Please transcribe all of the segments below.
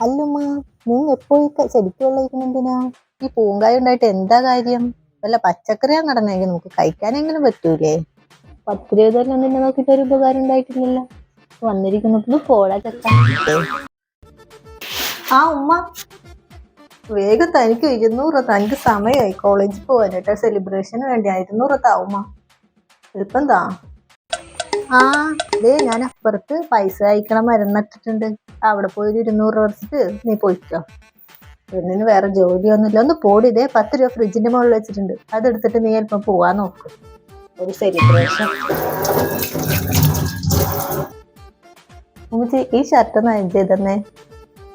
അല്ലുമ്മ നീ എപ്പോഴും ചെടിക്ക് വെള്ളം എന്തിനാ? ഈ പൂങ്കായ ഉണ്ടായിട്ട് എന്താ കാര്യം? വല്ല പച്ചക്കറിയാ നടന്നെങ്കിൽ നമുക്ക് കഴിക്കാനെങ്കിലും പറ്റൂലേ? പത്ത് രൂപ തന്നെ നിന്നെ നോക്കിയിട്ട് ഒരു ഉപകാരം ഉണ്ടായിട്ടില്ലല്ലോ. വന്നിരിക്കുന്നു പോടാ ചക്ക ആ ഉമ്മ. വേഗം തനിക്ക് ഇരുന്നൂറ് തനിക്ക് സമയമായി. കോളേജിൽ പോകാനായിട്ട് സെലിബ്രേഷന് വേണ്ടി. ഇരുന്നൂറ് താവുമ്മ എളുപ്പം താ. ആ ദേ ഞാൻ അപ്പുറത്ത് പൈസ അയക്കണ മരുന്നിട്ടിട്ടുണ്ട് അവിടെ പോയി ഒരു ഇരുന്നൂറ് രൂപ വെച്ചിട്ട് നീ പോയിക്കോ. പെണ്ണിന് വേറെ ജോലിയൊന്നുമില്ല. ഒന്ന് പോടി ഇതേ പത്ത് രൂപ ഫ്രിഡ്ജിന്റെ മുകളിൽ വെച്ചിട്ടുണ്ട്. അതെടുത്തിട്ട് നീ അല്പം പോവാൻ നോക്ക്. ഒരു സെലിബ്രേഷൻ ഉമ്മച്ചി ഈ ഷർട്ട് ഒന്ന്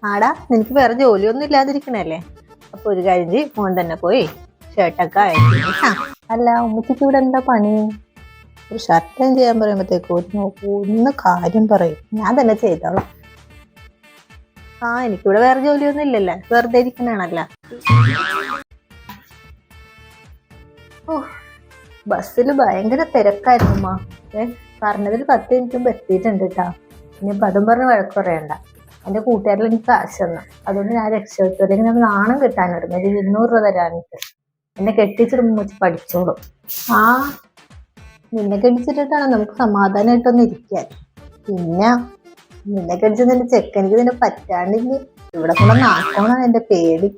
ആടാ നിനക്ക് വേറെ ജോലിയൊന്നും ഇല്ലാതിരിക്കണല്ലേ? അപ്പൊ ഒരു കാര്യം മോൻ തന്നെ പോയി ഷർട്ടൊക്കെ അയച്ചു അല്ല ഉമ്മച്ചിക്ക് ഇവിടെ എന്താ പണി? ഒരു ഷർട്ടും ചെയ്യാൻ പറയുമ്പോഴത്തേക്ക് ഒരു നോക്കൂ ഒന്ന് കാര്യം പറയും. ഞാൻ തന്നെ ചെയ്തോളാം. ആ എനിക്കിവിടെ വേറെ ജോലിയൊന്നും ഇല്ലല്ലേ. വെറുതെ ഇരിക്കണാണല്ല ഓ ബസ്സിൽ ഭയങ്കര തിരക്കായിരുന്നു അമ്മ ഏ പറഞ്ഞതിൽ പത്ത് മിനിറ്റ് എത്തിയിട്ടുണ്ട് കേട്ടാ. ഇനിയിപ്പോ അതും പറഞ്ഞ് വഴക്ക് പറയണ്ട. എന്റെ കൂട്ടുകാരിൽ എനിക്ക് കാശ് തന്നു അതുകൊണ്ട് ഞാൻ രക്ഷപ്പെട്ടു. അല്ലെങ്കിൽ നമ്മൾ നാണം കിട്ടാനൊരുങ്ങി ഒരു ഇരുന്നൂറ് രൂപ തരാനിട്ട് എന്നെ കെട്ടിച്ചിടുമ്പോൾ വെച്ച് പഠിച്ചോളൂ. ആ നിന്നെ കടിച്ചിട്ടിട്ടാണ് നമുക്ക് സമാധാനമായിട്ടൊന്ന് ഇരിക്കാൻ? പിന്നെ നിന്നെ കടിച്ച് നിന്റെ ചെക്കനിക്ക് നിന്നെ പറ്റാണ്ടില്ല ഇവിടെ കൊണ്ട് നാക്കോണാണ് എന്റെ പേടി.